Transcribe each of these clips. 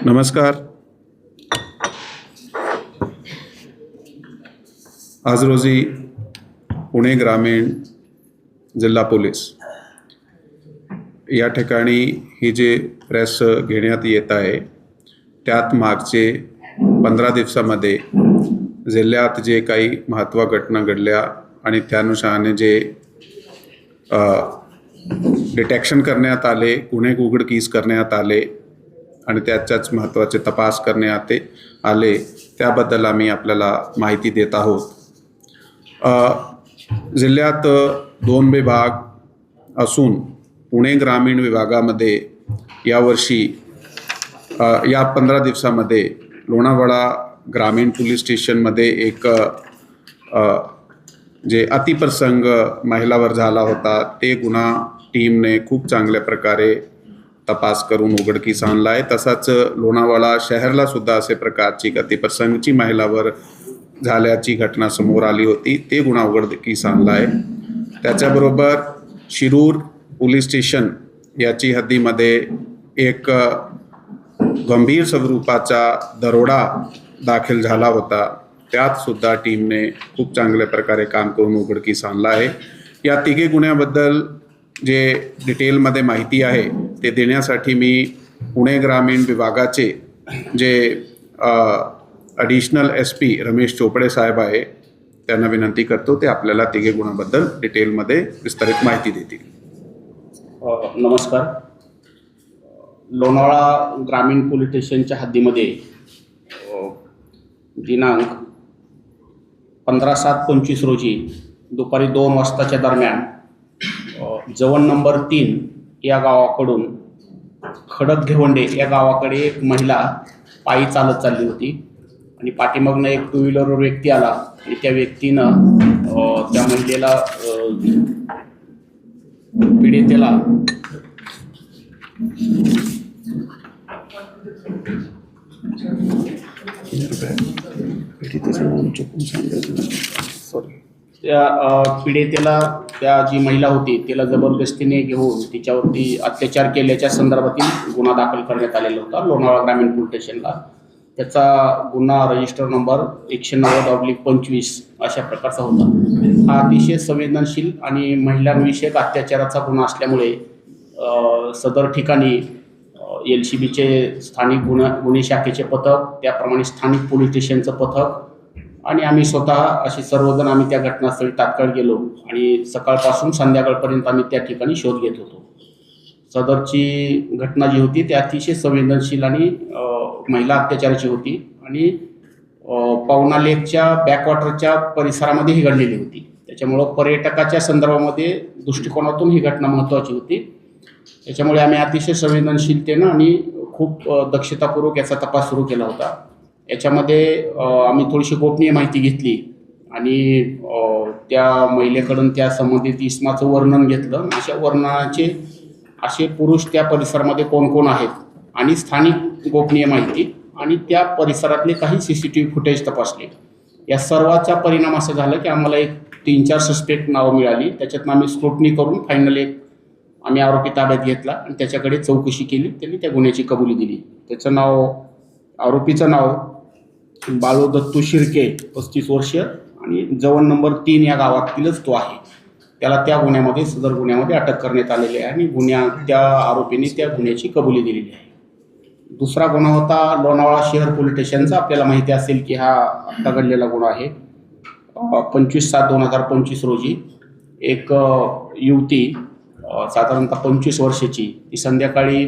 नमस्कार. आज रोजी पुणे ग्रामीण जिल्हा पोलीस या ठिकाणी ही जे प्रेस घेण्यात येत आहे त्यात मागचे पंधरा दिवसामध्ये जिल्ह्यात जे काही महत्त्व घटना घडल्या आणि त्यानुषंगाने जे डिटेक्शन करण्यात आले गुन्हे उघडकीस करण्यात आले आणि त्याच्याच महत्त्वाचे तपास करण्यात आले त्याबद्दल आम्ही आपल्याला माहिती देत आहोत. जिल्ह्यात दोन विभाग असून पुणे ग्रामीण विभागामध्ये यावर्षी या पंधरा दिवसामध्ये लोणावळा ग्रामीण पोलीस स्टेशनमध्ये एक जे अतिप्रसंग महिलावर झाला होता ते गुन्हा टीमने खूप चांगल्या प्रकारे तपास करून उघडकीस आणला आहे तसाच लोणावळा शहरला सुद्धा असे प्रकारची एक महिलावर झाल्याची घटना समोर आली होती. ते गुन्हा उघडकीस आणला आहे त्याच्याबरोबर शिरूर पोलीस स्टेशन याची हद्दीमध्ये एक गंभीर स्वरूपाचा दरोडा दाखल झाला होता. त्यात सुद्धा टीमने खूप चांगल्या प्रकारे काम करून उघडकीस आणला आहे या तिघे गुन्ह्याबद्दल जे डिटेलमध्ये माहिती आहे ते देण्यासाठी मी पुणे ग्रामीण विभागाचे जे additional S P Ramesh Chopde साहेब आहे त्यांना विनंती करतो ते आपल्याला तिघे गुणाबद्दल डिटेलमध्ये विस्तारित माहिती देतील. नमस्कार. लोणावळा ग्रामीण पोलीस स्टेशनच्या हद्दीमध्ये दिनांक पंधरा सात पंचवीस रोजी दुपारी दोन वाजताच्या दरम्यान जवळ जवन नंबर तीन या गावाकडून खडक घेवंडे या गावाकडे एक महिला पायी चालत चालली होती. आणि पाठीमागनं एक टू व्हीलरवर व्यक्ती आला. आणि त्या व्यक्तीनं त्या महिलेला पीडितेला त्या अ, पीडितेला त्या जी महिला होती तिला जबरदस्तीने घेऊन तिच्यावरती अत्याचार केल्याच्या संदर्भातील गुन्हा दाखल करण्यात आलेला होता लोणावळा ग्रामीण पोलीस स्टेशनला. त्याचा गुन्हा रजिस्टर नंबर एकशे नव्वद ऑब्लिक पंचवीस अशा प्रकारचा होता. हा अतिशय संवेदनशील आणि महिलांविषयक अत्याचाराचा गुन्हा असल्यामुळे सदर ठिकाणी एल सी बीचे स्थानिक गुन्हा गुन्हे शाखेचे पथक त्याप्रमाणे स्थानिक पोलीस स्टेशनचं पथक आणि आम्ही स्वतः असे सर्वजण आम्ही त्या घटनास्थळी तात्काळ गेलो आणि सकाळपासून संध्याकाळपर्यंत आम्ही त्या ठिकाणी शोध घेत होतो. सदरची घटना जी होती ती अतिशय संवेदनशील आणि महिला अत्याचाराची होती आणि पवना लेकच्या बॅकवॉटरच्या परिसरामध्ये ही घडलेली होती. त्याच्यामुळं पर्यटकाच्या संदर्भामध्ये दृष्टिकोनातून ही घटना महत्त्वाची होती. त्याच्यामुळे आम्ही अतिशय संवेदनशीलतेनं आणि खूप दक्षतापूर्वक याचा तपास सुरू केला होता. याच्यामध्ये आम्ही थोडीशी गोपनीय माहिती घेतली. आणि त्या महिलेकडून त्या संबंधित इस्माचं वर्णन घेतलं. अशा वर्णनाचे असे पुरुष त्या परिसरामध्ये कोण कोण आहेत? आणि स्थानिक गोपनीय माहिती. आणि त्या परिसरातले काही C C T V footage तपासले. या सर्वाचा परिणाम असा झाला की आम्हाला एक तीन चार सस्पेक्ट नावं मिळाली. त्याच्यातनं आम्ही स्क्रुटनी करून फायनल एक आम्ही आरोपी ताब्यात घेतला आणि त्याच्याकडे चौकशी केली. त्यांनी त्या गुन्ह्याची कबुली दिली. त्याचं नाव आरोपीचं नाव बाळू दत्तू शिर्के पस्तीस वर्ष आणि जवळ नंबर तीन या गावातीलच तो आहे. त्याला त्या गुन्ह्यामध्ये सदर गुन्ह्यामध्ये अटक करण्यात आलेली आहे आणि गुन्ह्या त्या आरोपीने त्या गुन्ह्याची कबुली दिलेली आहे. दुसरा गुन्हा होता लोणावळा शहर पोलीस स्टेशनचा. आपल्याला माहिती असेल की हा आत्ता घडलेला गुन्हा आहे. पंचवीस सात दोन हजार पंचवीस रोजी एक युवती साधारणतः पंचवीस वर्षाची ती संध्याकाळी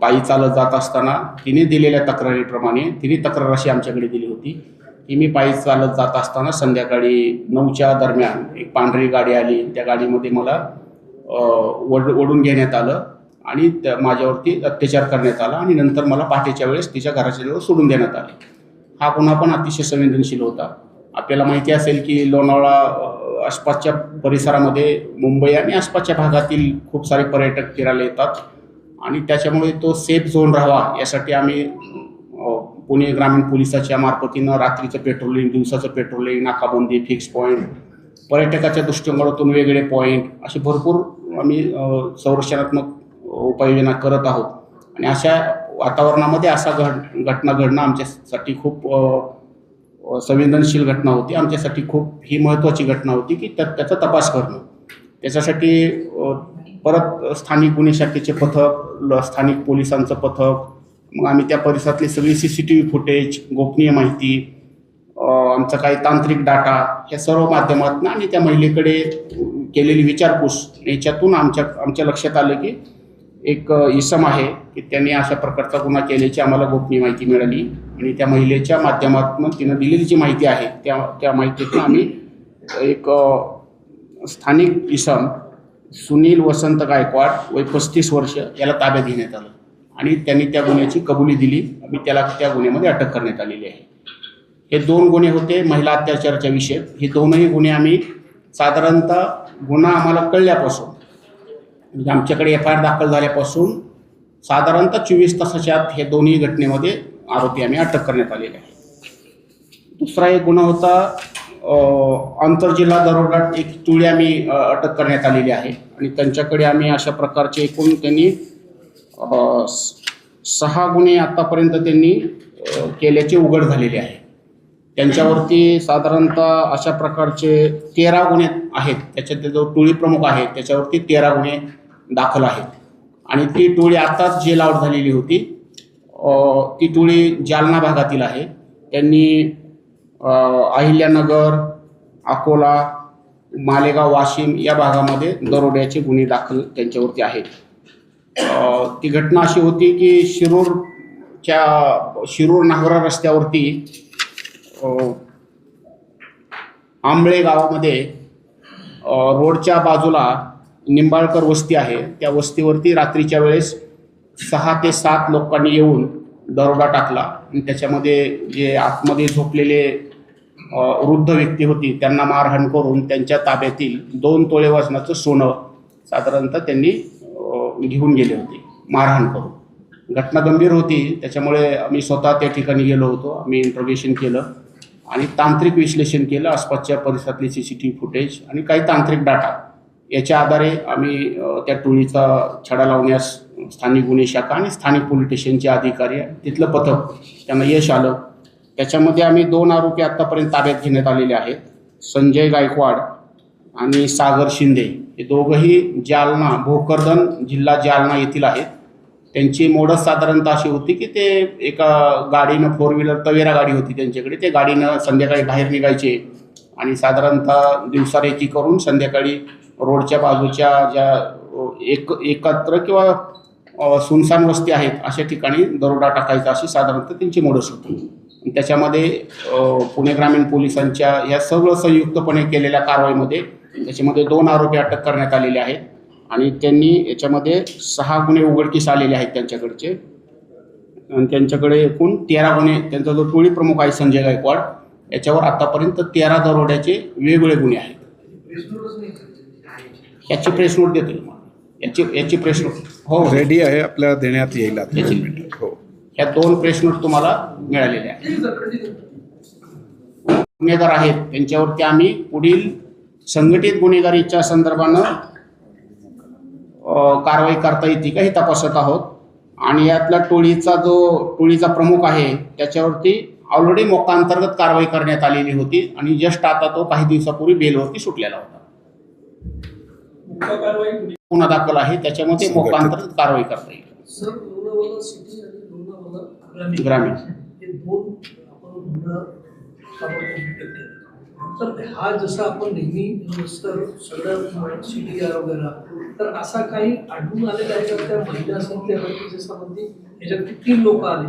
पायी चालत जात असताना तिने दिलेल्या तक्रारीप्रमाणे तिने तक्रार अशी आमच्याकडे दिली होती की मी पायी चालत जात असताना संध्याकाळी नऊच्या दरम्यान एक पांढरी गाडी आली. त्या गाडीमध्ये मला ओढ वड ओढून घेण्यात आलं आणि त्या माझ्यावरती अत्याचार करण्यात आला आणि नंतर मला पहाटेच्या वेळेस तिच्या घराच्या जवळ सोडून देण्यात आले. हा गुन्हा पण अतिशय संवेदनशील होता. आपल्याला माहिती असेल की लोणावळा आसपासच्या परिसरामध्ये मुंबई आणि आसपासच्या भागातील खूप सारे पर्यटक फिरायला येतात. आणि त्याच्यामुळे तो सेफ झोन राहावा यासाठी आम्ही पुणे ग्रामीण पोलिसाच्या मार्फतीनं रात्रीचं पेट्रोलिंग दिवसाचं पेट्रोलिंग नाकाबंदी फिक्स पॉईंट पर्यटकाच्या दृष्टिकोनातून वेगळे पॉईंट असे भरपूर आम्ही संरक्षणात्मक उपाययोजना करत आहोत. आणि अशा वातावरणामध्ये असा घड घटना घडणं आमच्यासाठी खूप संवेदनशील घटना होती. आमच्यासाठी खूप ही महत्त्वाची घटना होती की त्या त्याचा तपास करणं. त्याच्यासाठी परत स्थानिक गुन्हे शाखेचे पथक ल- स्थानिक पोलिसांचं पथक मग आम्ही त्या परिसरातली सगळी C C T V footage गोपनीय माहिती आमचं आमचा काही तांत्रिक डाटा या सर्व माध्यमातून आणि त्या महिलेकडे केलेली विचारपूस. याच्यातून आमच्या आमच्या लक्षात आलं की एक इसम आहे की त्यांनी अशा प्रकारचा गुन्हा केल्याची आम्हाला गोपनीय माहिती मिळाली. आणि त्या महिलेच्या माध्यमातून तिनं दिलेली जी माहिती आहे त्या त्या माहितीतून आम्ही एक स्थानिक इसम सुनील वसंत गायकवाड वय पस्तीस वर्ष याला ताब्यात घेण्यात आलं. आणि त्यांनी त्या गुन्ह्याची कबुली दिली. आणि त्याला त्या गुन्ह्यामध्ये अटक करण्यात आलेली आहे. हे दोन गुन्हे होते महिला अत्याचाराच्या विषय. हे दोनही गुन्हे आम्ही साधारणतः गुन्हा आम्हाला कळल्यापासून म्हणजे आमच्याकडे एफ आय आर दाखल झाल्यापासून साधारणतः चोवीस तासाच्या आत हे दोन्ही घटनेमध्ये आरोपी आम्ही अटक करण्यात आलेले आहे. दुसरा एक गुन्हा होता आंतरजिल्हा दरोडात एक टोळी आम्ही अटक करण्यात आलेली आहे. आणि त्यांच्याकडे आम्ही अशा प्रकारचे एकूण त्यांनी सहा गुन्हे आतापर्यंत त्यांनी केल्याचे उघड झालेले आहे. त्यांच्यावरती साधारणतः अशा प्रकारचे तेरा गुन्हे आहेत. त्याच्यात जो टोळी प्रमुख आहे त्याच्यावरती तेरा गुन्हे दाखल आहेत. आणि ती टोळी आताच जेल आउट झालेली होती. ती टोळी जालना भागातील आहे. त्यांनी अहिल्यानगर अकोला मालेगाव वाशिम या भागामध्ये दरोड्याचे गुन्हे दाखल त्यांच्यावरती आहेत. ती घटना अशी होती की शिरूरच्या शिरूर नागरा रस्त्यावरती आंबळे गावामध्ये रोडच्या बाजूला निंबाळकर वस्ती आहे. त्या वस्तीवरती रात्रीच्या वेळेस सहा ते सात लोकांनी येऊन दरोडा टाकला आणि त्याच्यामध्ये जे आतमध्ये झोपलेले वृद्ध व्यक्ती होती. त्यांना मारहाण करून त्यांच्या ताब्यातील दोन तोळे वजनाचं सोनं साधारणतः त्यांनी घेऊन गेले होते मारहाण करून. घटना गंभीर होती. त्याच्यामुळे आम्ही स्वतः त्या ठिकाणी गेलो होतो. आम्ही इंट्रोगेशन केलं आणि तांत्रिक विश्लेषण केलं. आसपासच्या परिसरातले C C T V footage आणि काही तांत्रिक डाटा याच्या आधारे आम्ही त्या टोळीचा छडा लावण्यास स्थानिक गुन्हे शाखा आणि स्थानिक पोलीस स्टेशनचे अधिकारी तिथलं पथक त्यांना यश आलं. त्याच्यामध्ये आम्ही दोन आरोपी आत्तापर्यंत ताब्यात घेण्यात आलेले आहेत. संजय गायकवाड आणि सागर शिंदे. हे दोघंही जालना भोकरदन जिल्हा जालना येथील आहेत. त्यांची मोडस साधारणतः अशी होती की ते एका गाडीनं फोर व्हीलर तवेरा गाडी होती त्यांच्याकडे. ते गाडीनं संध्याकाळी बाहेर निघायचे आणि साधारणतः दिवसारेखी करून संध्याकाळी रोडच्या बाजूच्या ज्या एक एकत्र किंवा सुनसान वस्ती आहेत अशा ठिकाणी दरोडा टाकायचा अशी साधारणतः त्यांची मोडस होती. त्याच्यामध्ये पुणे ग्रामीण पोलिसांच्या या सगळं संयुक्तपणे केलेल्या कारवाईमध्ये त्याच्यामध्ये दोन आरोपी अटक करण्यात आलेले आहेत आणि त्यांनी याच्यामध्ये सहा गुन्हे उघडकीस आलेले आहेत त्यांच्याकडचे. आणि त्यांच्याकडे एकूण तेरा गुन्हे त्यांचा जो टोळी प्रमुख आहे संजय गायकवाड याच्यावर आतापर्यंत तेरा दरोड्याचे वेगवेगळे गुन्हे आहेत. याची प्रेस नोट देतो याची याची प्रेस नोट हो. रेडी आहे आपल्याला देण्यात येईल. हो. या दोन प्रेस नोट तुम्हाला मिळालेल्या आहेत. गुन्हेगार आहेत. त्यांच्यावरती आम्ही पुढील संघटित गुन्हेगारीच्या संदर्भानं कारवाई करता येते का हे तपासत आहोत. आणि यातला टोळीचा जो टोळीचा प्रमुख आहे त्याच्यावरती ऑलरेडी मोकांतर्गत कारवाई करण्यात आलेली होती आणि जस्ट आता तो काही दिवसापूर्वी बेलवरती सुटलेला होता. गुन्हा दाखल आहे त्याच्यामध्ये मोकांतर्गत कारवाई करता येईल सर लोणावळा सिटी आणि लोणावळा ग्रामीण. हे दोन आपण. तर हा जसा आपण नेहमी सर सगळ्या सिटी वगैरे तर असा काही आढळून आलेला आहे का त्या महिला असतात त्यावरती जसं म्हणते ह्याच्यात किती लोक आले?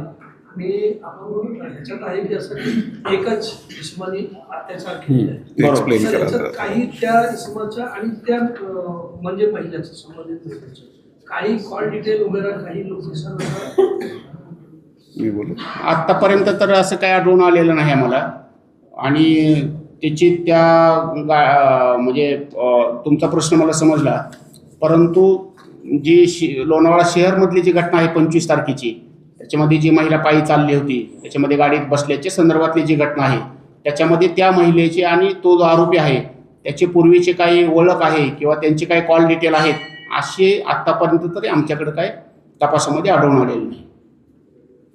आणि आपण ह्याच्यात आहे की असं की एकच इस्मानी अत्याचार केलेला आहे. काही त्या इसमाच्या आणि त्या म्हणजे महिलाचं संबंधित काही कॉल डिटेल वगैरे काही लोकेशन मी बोलू आत्तापर्यंत तर असं काही आढळून आलेलं नाही आम्हाला. आणि त्याची त्या गा म्हणजे तुमचा प्रश्न मला समजला. परंतु जी शि लोणावळा शहरमधली जी घटना आहे पंचवीस तारखेची त्याच्यामध्ये जी महिला पायी चालली होती त्याच्यामध्ये गाडीत बसल्याच्या संदर्भातली जी घटना आहे त्याच्यामध्ये त्या महिलेचे आणि तो जो आरोपी आहे त्याचे पूर्वीचे काही ओळख आहे किंवा त्यांचे काही कॉल डिटेल आहेत असे आत्तापर्यंत तरी आमच्याकडे काय तपासामध्ये आढळून आलेले नाही अरे दौडचं जे आहे याच्यात रिकव्हरी किती आहे?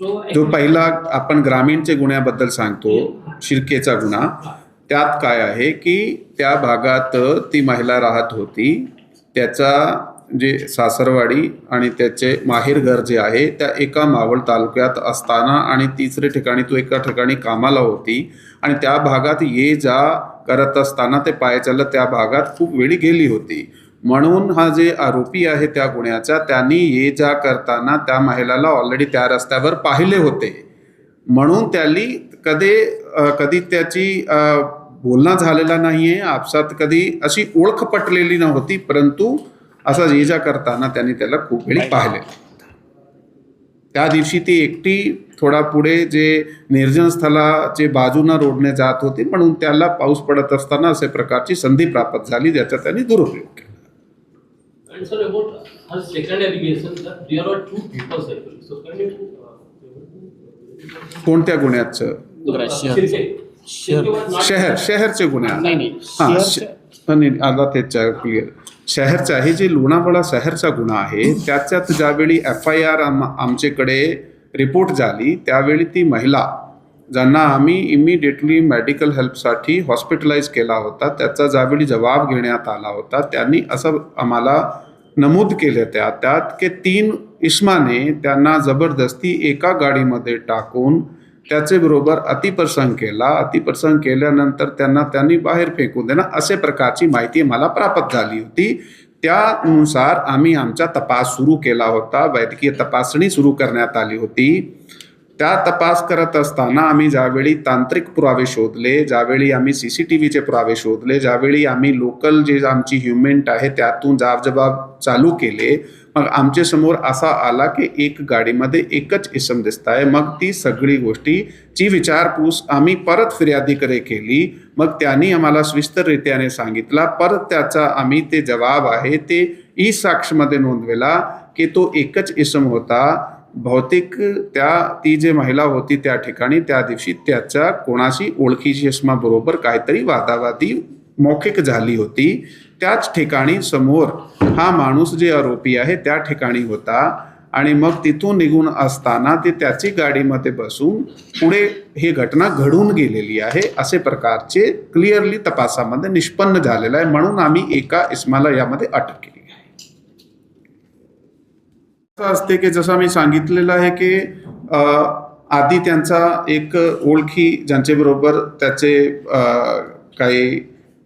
जो पहिला आपण ग्रामीणचे गुन्ह्याबद्दल सांगतो शिरकेचा गुन्हा त्यात काय आहे की त्या भागात ती महिला राहत होती त्याचा जे सासरवाडी आणि त्याचे माहेर घर जे आहे त्या एका मावळ तालुक्यात असताना आणि तिसरे ठिकाणी तो एका ठिकाणी कामाला होती आणि त्या भागात ये जा करत असताना ते पायचल त्या भागात खूप वेळी गेली होती. म्हणून हा जे आरोपी आहे त्या गुन्ह्याचा त्यांनी ये जा करताना त्या महिलाला ऑलरेडी त्या रस्त्यावर पाहिले होते. म्हणून त्यांनी कधी कधी त्याची बोलणं झालेला नाही आहे आपसात कधी अशी ओळख पटलेली नव्हती परंतु असा ये जा करताना त्यांनी त्याला खूप वेळी पाहिले. त्या दिवशी ती एकटी थोडा पुढे जे निर्जन स्थळाचे बाजूनं रोडने जात होती म्हणून त्याला पाऊस पडत असताना असे प्रकारची संधी प्राप्त झाली ज्याचा त्यांनी दुरुपयोग केला. And sir, about her second allegation, that there were two peoples actually. So can you? uh, कोणत्या गुन्ह्याचं uh, शहर. शहरचे गुन्हे नाही नाही हा नाही आला त्याच्या क्लिअर शहरचा हे जे लोणावळा शहरचा गुन्हा आहे त्याच्यात ज्यावेळी एफ आय आर आम आमच्याकडे रिपोर्ट झाली त्यावेळी ती महिला ज्यांना आम्ही इमिडिएटली मेडिकल हेल्पसाठी हॉस्पिटलाइज केला होता त्याचा ज्यावेळी जबाब घेण्यात आला होता त्यांनी असं आम्हाला नमूद केले त्या त्यात की तीन इस्माने त्यांना जबरदस्ती एका गाडीमध्ये टाकून त्याचे बरोबर अतिप्रसंग केला. अतिप्रसंग केल्यानंतर त्यांना त्यांनी बाहेर फेकून देणं असे प्रकारची माहिती मला प्राप्त झाली होती. त्यानुसार आम्ही आमचा तपास सुरू केला होता. वैद्यकीय तपासणी सुरू करण्यात आली होती. त्या तपास करत असताना आम्ही ज्यावेळी तांत्रिक पुरावे शोधले ज्यावेळी आम्ही सी सी टी व्हीचे पुरावे शोधले ज्यावेळी आम्ही लोकल जे आमची ह्युमेंट आहे त्यातून जाबजबाब चालू केले मग आमच्यासमोर असा आला की एक गाडीमध्ये एकच इसम दिसत आहे मग ती सगळी गोष्टीची विचारपूस आम्ही परत फिर्यादीकडे केली. मग त्यांनी आम्हाला सविस्तररित्याने सांगितला परत त्याचा आम्ही ते जबाब आहे ते ई साक्षमध्ये नोंदवेला की तो एकच इसम होता. भौतिक त्या ती जे महिला होती त्या ठिकाणी त्या दिवशी त्याच्या कोणाशी ओळखीची असमाबरोबर काहीतरी वादावादी मौखिक झाली होती. त्याच ठिकाणी समोर हा माणूस जे आरोपी आहे त्या ठिकाणी होता. आणि मग तिथून निघून असताना ते त्याची गाडीमध्ये बसून पुढे ही घटना घडून गेलेली आहे असे प्रकारचे क्लिअरली तपासामध्ये निष्पन्न झालेलं आहे. म्हणून आम्ही एका इस्माला यामध्ये अटक केली. असते की जसं मी सांगितलेलं आहे की आधी त्यांचा एक ओळखी ज्यांच्याबरोबर त्याचे काही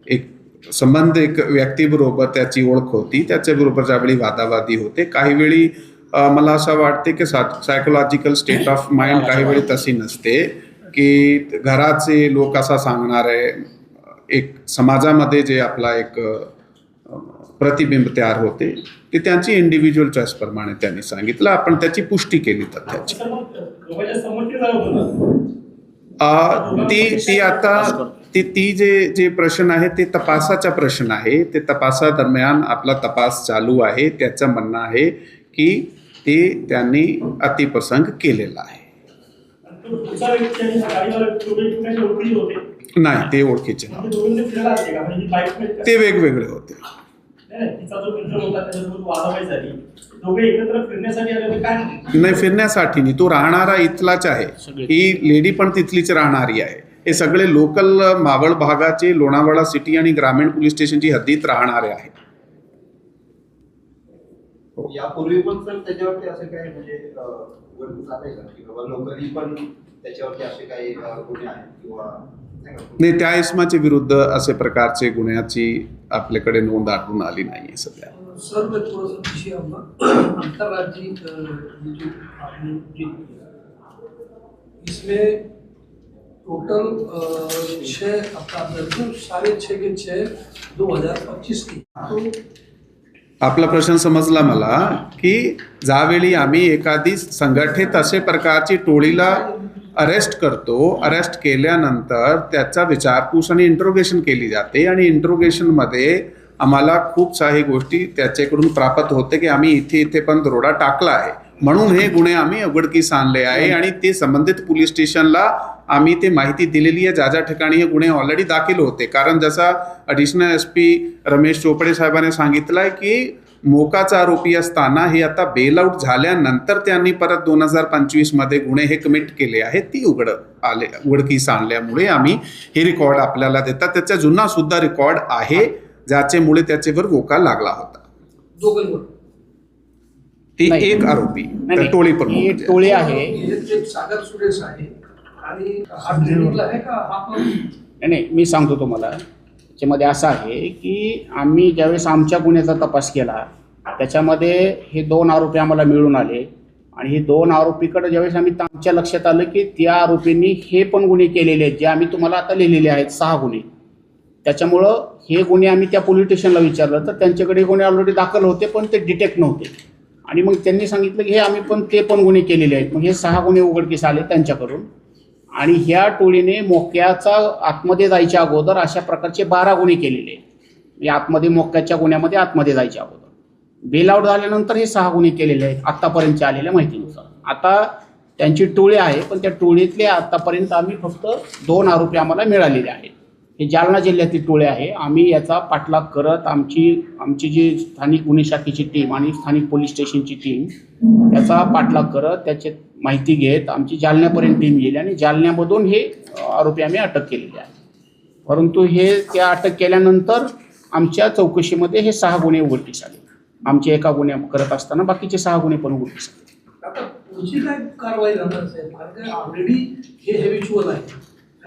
एक संबंध एक व्यक्तीबरोबर त्याची ओळख होती त्याच्याबरोबर ज्यावेळी वादावादी होते काही वेळी मला असं वाटते की सा सायकोलॉजिकल स्टेट ऑफ माइंड काही वेळी तशी नसते की घराचे लोक असा सांगणार आहे एक समाजामध्ये जे आपला एक प्रतिबिंब तयार होते ते त्यांची इंडिव्हिज्युअल चॉईसप्रमाणे त्यांनी सांगितलं. आपण त्याची पुष्टी केली तथ्याची ती ती आता ती ती जे जे प्रश्न आहे ते तपासाचा प्रश्न आहे. ते तपासादरम्यान आपला तपास चालू आहे. त्याचं म्हणणं आहे की ते त्यांनी अतिप्रसंग केलेला आहे. नाही ते ओळखीचे. म्हणजे म्हणजे ते वेगवेगळे होते. तिचा जो मित्र होता त्याच्यासोबत वादावादी झाली. दोघे एकत्र फिरण्यासाठी आले होते काय नाही फिरण्यासाठी नाही. तो राहणारा इथलाच आहे. ही लेडी पण तिथलीच राहणारी आहे. हे सगळे लोकल मावळ भागाचे लोणावळा सिटी आणि ग्रामीण पोलीस स्टेशनची हद्दीत राहणारे आहेत. यापूर्वी पण सर त्याच्यावरती असे काही म्हणजे का? की बाबा लोकली पण त्याच्यावरती असे काही गुन्हे आहेत किंवा नाही त्या इस्माच्या विरुद्ध असे प्रकारचे गुन्ह्याची आपल्याकडे नोंद आढळून आली नाही सध्या. सर मैं थोड़ा सा पीछे आऊँगा अंतर्राज्यीय अ, ये जो आपने ये इसमें टोटल अ, छः आपका दर्जन साढ़े छः के छः दो हजार पच्चीस की. तो आपला प्रश्न समजला मला की ज्यावेळी आम्ही एखादी संघटित असे प्रकारची टोळीला अरेस्ट करतो. अरेस्ट केल्यानंतर त्याचा विचारपूस आणि इंट्रोगेशन केली जाते आणि इंट्रोगेशनमध्ये आम्हाला खूप काही गोष्टी त्याच्याकडून प्राप्त होते की आम्ही इथे इथे पण दरोडा टाकला आहे. म्हणून हे गुन्हे आम्ही उघडकीस आणले आहे आणि ते संबंधित पोलीस स्टेशनला आम्ही ते माहिती दिलेली आहे. ज्या ज्या ठिकाणी हे गुन्हे ऑलरेडी दाखल होते. कारण जसा additional S P Ramesh Chopde साहेबांनी सांगितलं आहे की मोकाचा आरोपी असताना हे आता बेल आऊट झाल्यानंतर त्यांनी परत दोन हजार पंचवीसमध्ये गुन्हे हे कमिट केले आहेत. ती उघड आले उघडकीस आणल्यामुळे आम्ही हे रेकॉर्ड आपल्याला देतात. त्याचा जुना सुद्धा रेकॉर्ड आहे ज्याच्यामुळे त्याच्यावर गोका लागला होता. ती. एक आरोपी. टोळी प्रमुख ही जे. टोळी आहे. जे सागर सुरेश आहे आणि हा हा पण नाही. मी सांगतो तुम्हाला. याच्यामध्ये असं आहे की आम्ही ज्यावेळेस आमच्या गुन्ह्याचा तपास केला त्याच्यामध्ये हे दोन आरोपी आम्हाला मिळून आले. आणि हे दोन आरोपीकडे ज्यावेळेस आम्ही आमच्या लक्षात आलं की त्या आरोपींनी हे पण गुन्हे केलेले आहेत जे आम्ही तुम्हाला आता लिहिलेले आहेत सहा गुन्हे. त्याच्यामुळं हे गुन्हे आम्ही त्या पोलीस स्टेशनला विचारलं तर त्यांच्याकडे गुन्हे ऑलरेडी दाखल होते पण ते डिटेक्ट नव्हते. आणि मग त्यांनी सांगितलं की हे आम्ही पण ते पण गुन्हे केलेले आहेत. मग हे सहा गुन्हे उघडकीस आले त्यांच्याकडून. आणि ह्या टोळीने मोक्याचा आतमध्ये जायच्या अगोदर अशा प्रकारचे बारा गुन्हे केलेले आहेत. म्हणजे आतमध्ये मोक्याच्या गुन्ह्यामध्ये आतमध्ये जायच्या अगोदर. बेल आऊट झाल्यानंतर हे सहा गुन्हे केलेले आहेत आत्तापर्यंतचे आलेल्या माहितीनुसार. आता त्यांची टोळी आहे पण त्या टोळीतले आत्तापर्यंत आम्ही फक्त दोन आरोपी आम्हाला मिळालेले आहेत. हे जालना जिल्ह्यातील टोळे आहे. आम्ही याचा पाठलाग करत आमची आमची जी स्थानिक गुन्हे शाखेची टीम आणि स्थानिक पोलीस स्टेशनची टीम याचा पाठलाग करत त्याची माहिती घेत आमची जालन्यापर्यंत टीम गेली आणि जालन्यामधून हे आरोपी आम्ही अटक केलेले आहे. परंतु हे त्या अटक केल्यानंतर आमच्या चौकशीमध्ये हे सहा गुन्हे उघडकीस आले आमचे एका गुन्हे करत असताना बाकीचे सहा गुन्हे पण उघडकीस आले कारवाई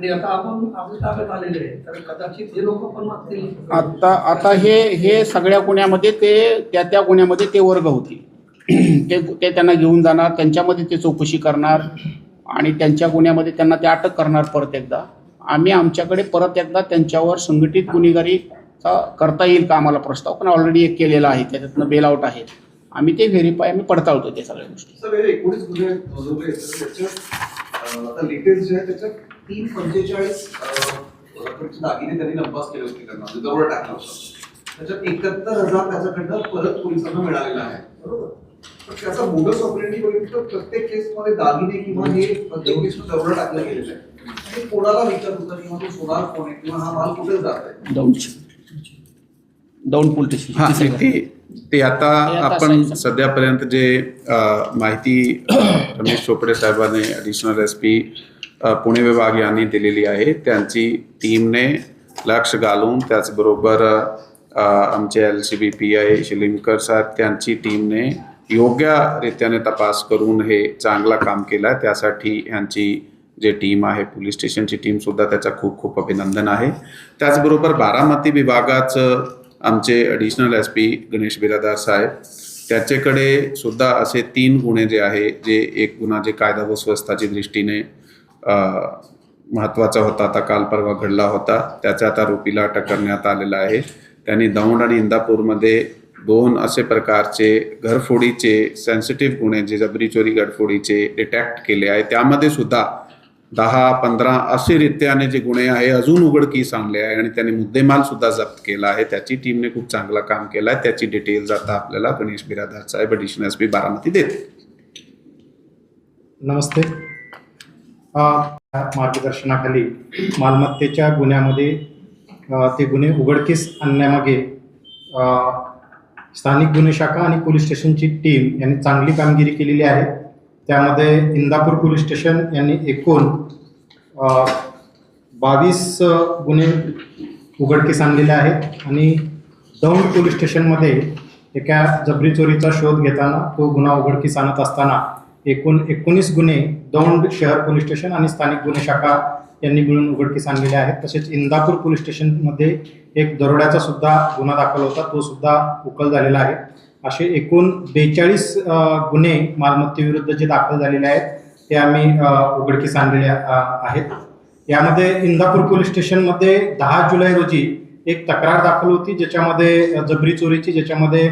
आणि आता आपण आपल्या ताब्यात आलेले आहे तर कदाचित हे लोक पण मागतील. आता आता हे हे सगळ्या गुन्ह्यामध्ये ते त्या त्या गुन्ह्यामध्ये ते वर्ग होतील. ते ते त्यांना घेऊन जाणार त्यांच्यामध्ये ते चौकशी करणार आणि त्यांच्या गुन्ह्यामध्ये त्यांना ते अटक करणार परत एकदा. आम्ही आमच्याकडे परत एकदा त्यांच्यावर संघटित गुन्हेगारीचा करता येईल का आम्हाला प्रस्ताव? पण ऑलरेडी एक केलेला आहे त्याच्यातनं बेल आउट आहे. आम्ही ते व्हेरीफाय आम्ही पडताळतो ते सगळ्या गोष्टी. तीन पंचेचाळीस दागिने त्यांनी नपास केले होते त्यांना म्हणजे दरोडा टाकला होता. त्याच्यात एकाहत्तर हजार त्याच्याकडनं परत पोलिसांना मिळालेला आहे. बरोबर? पण त्याचा बोगस ऑपरेटिव्ह बघितलं प्रत्येक केसमध्ये दागिने किंवा हे प्रत्येक केसमध्ये दरोडा टाकला गेलेला आहे. आणि कोणाला विचारत होता किंवा तो सोनार कोण आहे किंवा हा माल कुठे जात आहे? दौंड. पोलीस हा स्टेशन ते ते आता आपण सध्यापर्यंत जे माहिती रमेश चोपडे साहेबांनी ॲडिशनल एस पी पुणे विभाग यांनी दिलेली आहे. त्यांची टीमने लक्ष घालून त्याचबरोबर आमचे L C B P I Shilimkar साहेब त्यांची टीमने योग्य रीत्याने तपास करून हे चांगला काम केलं आहे. त्यासाठी यांची जे टीम आहे पोलीस स्टेशनची टीम सुद्धा त्याचा खूप खूप अभिनंदन आहे. त्याचबरोबर बारामती विभागाचं आमचे additional S P Ganesh Biradar साहेब त्याच्याकडे सुद्धा असे तीन गुन्हे जे आहे जे एक गुन्हा जे कायदा व स्वस्ताची दृष्टीने महत्त्वाचा होता. आता काल परवा घडला होता. त्याच्या आता आरोपीला अटक करण्यात आलेला आहे. त्यांनी दौंड आणि इंदापूरमध्ये दोन असे प्रकारचे घरफोडीचे सेन्सिटिव्ह गुन्हे जे जबरी चोरी गडफोडीचे डिटॅक्ट केले आहे. त्यामध्ये सुद्धा दहा पंधरा असे रित्याने जे गुन्हे आहे अजून उघडकीस आणले आहे आणि त्यांनी मुद्देमाल सुद्धा जप्त केला आहे. त्याची टीमने खूप चांगलं काम केलं आहे. त्याची डिटेल्स आता आपल्याला गणेश बिरादार साहेब ॲडिशनल एस बी बारामती देते नमस्ते. मार्गदर्शनाखाली मालमत्तेच्या गुन्ह्यामध्ये ते गुन्हे उघडकीस आणण्यामागे स्थानिक गुन्हे शाखा आणि पोलीस स्टेशनची टीम यांनी चांगली कामगिरी केलेली आहे. त्यामध्ये इंदापूर पोलीस स्टेशन यांनी एकूण बावीस गुन्हे उघडकीस आणलेले आहेत आणि दौंड पोलीस स्टेशनमध्ये एका जबरी चोरीचा शोध घेताना तो गुन्हा उघडकीस आणत असताना एकूण एकोणीस गुन्हे दौंड शहर पोलीस स्टेशन आणि स्थानिक गुन्हे शाखा यांनी मिळून उघडकीस आणलेले आहेत. तसेच इंदापूर पोलीस स्टेशनमध्ये एक दरोड्याचा सुद्धा गुन्हा दाखल होता. तो सुद्धा उकल झालेला आहे. असे एकूण बेचाळीस गुन्हे मालमत्तेविरुद्ध जे दाखल झालेले आहेत ते आम्ही उघडकीस आणलेले आहेत. यामध्ये इंदापूर पोलीस स्टेशनमध्ये दहा जुलै रोजी एक तक्रार दाखल होती ज्याच्यामध्ये जबरी चोरीची ज्याच्यामध्ये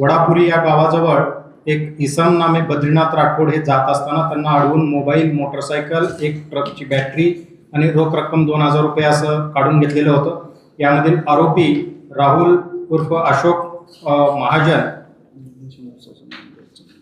वडापुरी या गावाजवळ एक इसम नामे बद्रीनाथ राठोड हे जात असताना त्यांना अडवून मोबाईल मोटरसायकल एक ट्रकची बॅटरी आणि रोख रक्कम दोन हजार रुपये असं काढून घेतलेलं होतं. यामधील आरोपी राहुल उर्फ अशोक महाजन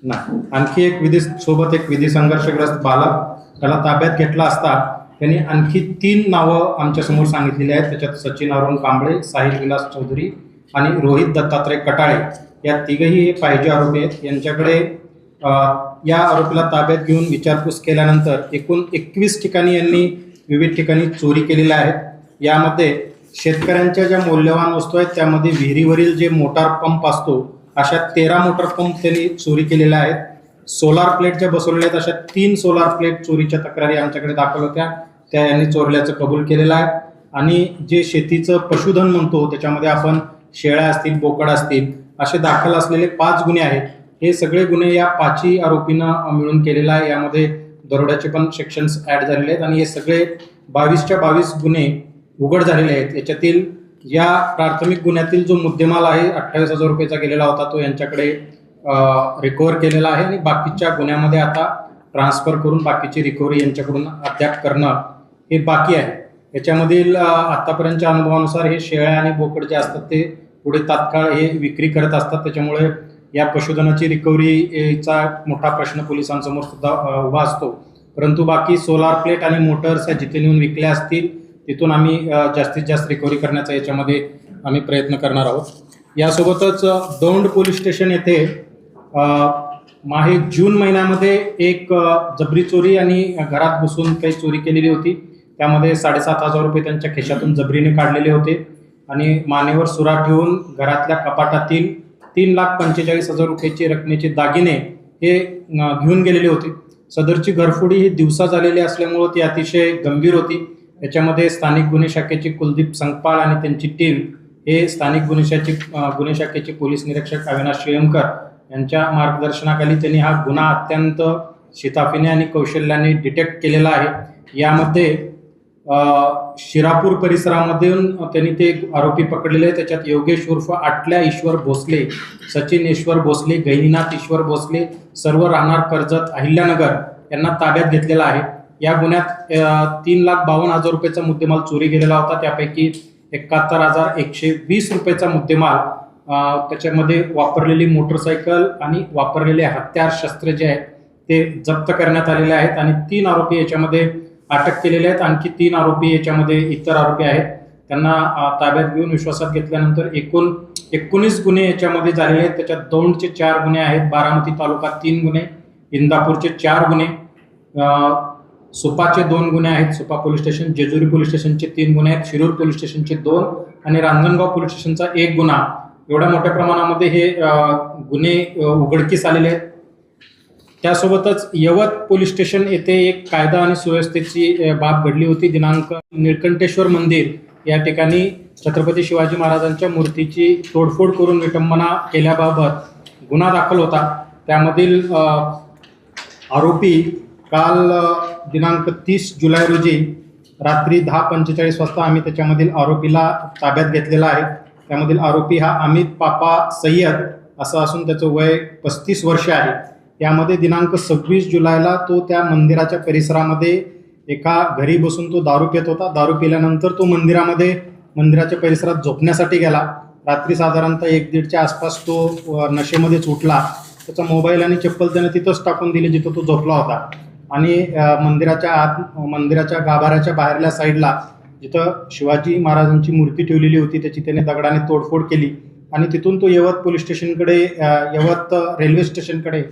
नाही. आणखी एक विधी सोबत एक विधी संघर्षग्रस्त बालक त्याला ताब्यात घेतला असता त्यांनी आणखी तीन नावं आमच्यासमोर सांगितलेली आहेत. त्याच्यात सचिन अरुण कांबळे साहिल विलास चौधरी आणि रोहित दत्तात्रय कटाळे. या तिघही पाहिजे आरोपी आहेत. यांच्याकडे या आरोपीला ताब्यात घेऊन विचारपूस केल्यानंतर एकूण एकवीस ठिकाणी यांनी विविध ठिकाणी चोरी केलेल्या आहेत. यामध्ये शेतकऱ्यांच्या ज्या मौल्यवान वस्तू आहेत त्यामध्ये विहिरीवरील जे मोटार पंप असतो अशा तेरा मोटार पंप त्यांनी चोरी केलेल्या आहेत. सोलार प्लेट ज्या बसवलेल्या आहेत अशा तीन सोलार प्लेट चोरीच्या तक्रारी आमच्याकडे दाखल होत्या. त्या यांनी चोरल्याचं कबूल केलेलं आहे. आणि जे शेतीचं पशुधन म्हणतो त्याच्यामध्ये आपण शेळ्या असतील बोकड असतील असे दाखल असलेले पाच गुन्हे आहेत. हे सगळे गुन्हे या पाचही आरोपींना मिळून केलेला आहे. यामध्ये दरोड्याचे पण सेक्शन्स ॲड झालेले आहेत आणि हे सगळे बावीसच्या बावीस गुन्हे उघड झालेले आहेत. याच्यातील या प्राथमिक गुन्ह्यातील जो मुद्देमाल आहे अठ्ठावीस हजार रुपयेचा गेलेला होता तो यांच्याकडे रिकवर केलेला आहे आणि बाकीच्या गुन्ह्यामध्ये आता ट्रान्सफर करून बाकीची रिकव्हरी यांच्याकडून अद्याप करणं हे बाकी आहे. याच्यामधील आत्तापर्यंतच्या आतापर्यंतच्या अनुभवानुसार हे शेळ्या आणि बोकड जे असतात ते पुढे तात्काळ हे विक्री करत असतात. त्याच्यामुळे या पशुधनाची रिकव्हरीचा मोठा प्रश्न पोलिसांसमोर सुद्धा उभा असतो. परंतु बाकी सोलार प्लेट आणि मोटर्स या जिथे नेऊन विकल्या असतील तिथून आम्ही जास्तीत जास्त रिकव्हरी करण्याचा याच्यामध्ये आम्ही प्रयत्न करणार आहोत. यासोबतच दौंड पोलीस स्टेशन येथे माहे जून महिन्यामध्ये एक जबरी चोरी आणि घरात बसून काही चोरी केलेली होती. त्यामध्ये साडेसात हजार रुपये त्यांच्या खिशातून जबरीने काढलेले होते. आणि मानेवर सुरा ठेवून घरातल्या कपाटातील तीन लाख पंचेचाळीस हजार रुपयाची रकमेचे दागिने हे घेऊन गेलेले होते. सदरची घरफोडी ही दिवसा झालेली असल्यामुळं ती अतिशय गंभीर होती. याच्यामध्ये स्थानिक गुन्हे शाखेचे कुलदीप संगपाळ आणि त्यांची टीम हे स्थानिक गुन्हेशाखे गुन्हे शाखेचे पोलीस निरीक्षक अविनाश श्रेयंकर यांच्या मार्गदर्शनाखाली त्यांनी हा गुन्हा अत्यंत शिताफीने आणि कौशल्याने डिटेक्ट केलेला आहे. यामध्ये शिरापूर परिसरामधून त्यांनी ते आरोपी पकडलेले त्याच्यात योगेश उर्फ आटल्या ईश्वर भोसले सचिन ईश्वर भोसले गहिनीनाथ ईश्वर भोसले सर्व राहणार कर्जत अहिल्यानगर यांना ताब्यात घेतलेला आहे. या गुन्ह्यात तीन लाख बावन्न हजार रुपयाचा मुद्देमाल चोरी गेलेला होता. त्यापैकी एकाहत्तर हजार एकशे वीस रुपयाचा मुद्देमाल त्याच्यामध्ये वापरलेली मोटरसायकल आणि वापरलेले हत्यार शस्त्र जे आहेत ते जप्त करण्यात आलेले आहेत. आणि तीन आरोपी याच्यामध्ये अटक केलेले आहेत. आणखी तीन आरोपी याच्यामध्ये इतर आरोपी आहेत. त्यांना ताब्यात घेऊन विश्वासात घेतल्यानंतर एकूण एकोणीस गुन्हे याच्यामध्ये झालेले आहेत. त्याच्यात दौंडचे चार गुन्हे आहेत. बारामती तालुका तीन गुन्हे इंदापूरचे चार गुन्हे सुपाचे दोन गुन्हे आहेत. Supa police station Jejuri police स्टेशनचे तीन गुन्हे आहेत. शिरूर पोलीस स्टेशनचे दोन आणि रांजणगाव पोलीस स्टेशनचा एक गुन्हा. एवढ्या मोठ्या प्रमाणामध्ये हे गुन्हे उघडकीस आलेले आहेत. त्यासोबतच यवत पोलीस स्टेशन येथे एक कायदा आणि सुव्यवस्थेची बाब घडली होती. दिनांक निळकंठेश्वर मंदिर या ठिकाणी छत्रपती शिवाजी महाराजांच्या मूर्तीची तोडफोड करून विटंबना केल्याबाबत गुन्हा दाखल होता. त्यामधील आरोपी काल दिनांक तीस जुलै रोजी रात्री दहा पंचेचाळीस वाजता आम्ही त्याच्यामधील आरोपीला ताब्यात घेतलेला आहे. त्यामधील आरोपी हा अमित पापा सय्यद असं असून त्याचं वय पस्तीस वर्ष आहे. त्यामध्ये दिनांक सव्वीस जुलैला तो त्या मंदिराच्या परिसरामध्ये एका घरी बसून तो दारू पित होता. दारू पिल्यानंतर तो मंदिरामध्ये मंदिराच्या परिसरात झोपण्यासाठी गेला. रात्री साधारणतः एक दीडच्या आसपास तो नशेमध्ये नशेमध्येच उठला त्याचा मोबाईल आणि चप्पल त्याने तिथंच टाकून दिली जिथं तो झोपला होता. आणि मंदिराच्या आत मंदिराच्या गाभाऱ्याच्या बाहेरल्या साईडला जिथं शिवाजी महाराजांची मूर्ती ठेवलेली होती त्याची त्याने दगडाने तोडफोड केली. आणि तिथून तो यवत पोलीस स्टेशनकडे यवत रेल्वे स्टेशनकडे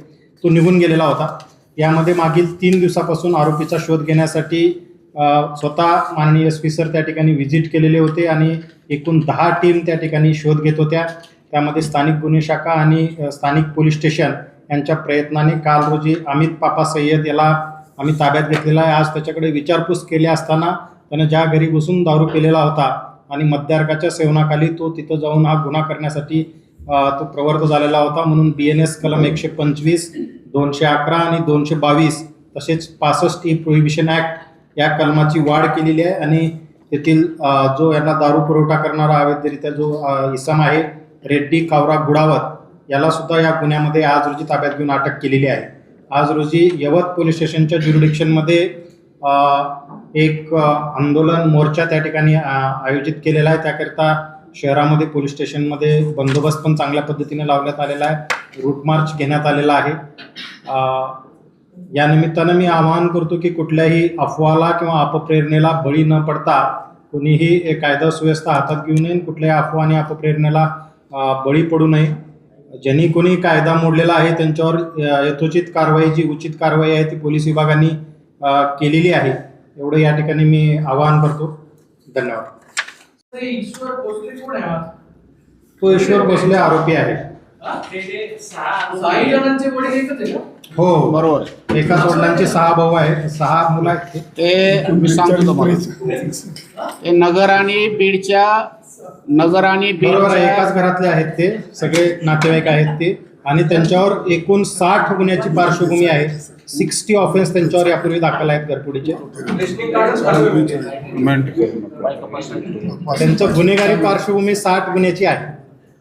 तो निघून गेलेला होता. यामध्ये मागील तीन दिवसापासून आरोपीचा शोध घेण्यासाठी स्वतः माननीय एस पी सर त्या ठिकाणी व्हिजिट केलेले होते आणि एकूण दहा टीम त्या ठिकाणी शोध घेत होत्या. त्यामध्ये स्थानिक गुन्हे शाखा आणि स्थानिक पोलीस स्टेशन यांच्या प्रयत्नाने काल रोजी अमित पापा सय्यद याला आम्ही ताब्यात घेतलेला आहे. आज त्याच्याकडे विचारपूस केली असताना त्यानं ज्या घरी बसून दारू केलेला होता आणि मद्यार्काच्या सेवनाखाली तो तिथं जाऊन हा गुन्हा करण्यासाठी तो प्रवर्त झालेला होता. म्हणून बी एन एस कलम एकशे पंचवीस दोनशे अकरा आणि दोनशे बावीस तसेच पासष्ट ई प्रोहिबिशन ॲक्ट या कलमाची वाढ केलेली आहे आणि तेथील जो यांना दारू पुरवठा करणारा अवैधरित्या जो इसम आहे रेड्डी कावरा गुडावत याला सुद्धा या गुन्ह्यामध्ये आज रोजी ताब्यात घेऊन अटक केलेली आहे. आज रोजी यवत पोलीस स्टेशनच्या ज्युरिडिक्शनमध्ये एक आंदोलन मोर्चा त्या ठिकाणी आयोजित केलेला आहे. त्याकरिता शहरामध्ये पोलीस स्टेशनमध्ये बंदोबस्त पण चांगल्या पद्धतीने लावण्यात आलेला आहे. रूट मार्च घेण्यात आलेला आहे. या निमित्तानं मी आवाहन करतो की कुठल्याही अफवाला किंवा अपप्रेरणेला बळी न पडता कोणीही कायदा सुव्यवस्था हातात घेऊ नये. कुठल्याही अफवा आणि अपप्रेरणेला बळी पडू नये. ज्यांनी कोणी कायदा मोडलेला आहे त्यांच्यावर यथोचित कारवाई जी उचित कारवाई आहे ती पोलीस विभागाने केलेली आहे. एवढं या ठिकाणी मी आवाहन करतो. धन्यवाद. ईश्वर भोसले कोण आहे. हा? तो ईश्वर भोसले आरोपी आहे हा? साई जणांचे वडील एकच आहे का हो बरोबर. एकाच वडिलांचे सहा भाऊ आहेत सहा मुलं आहेत. ते मी सांगतो तुम्हाला. ते नगर आणि बीडच्या नगर आणि बरोबर आहे एकाच घरातले आहेत ते. सगळे नातेवाईक आहेत ते. आणि त्यांच्यावर एकूण साठ गुन्ह्याची पार्श्वभूमी आहे. सिक्स्टी ऑफेन्स त्यांच्यावर यापूर्वी दाखल आहेत घरपुडीचे त्यांचं गुन्हेगारी पार्श्वभूमी साठ गुन्ह्याची आहे.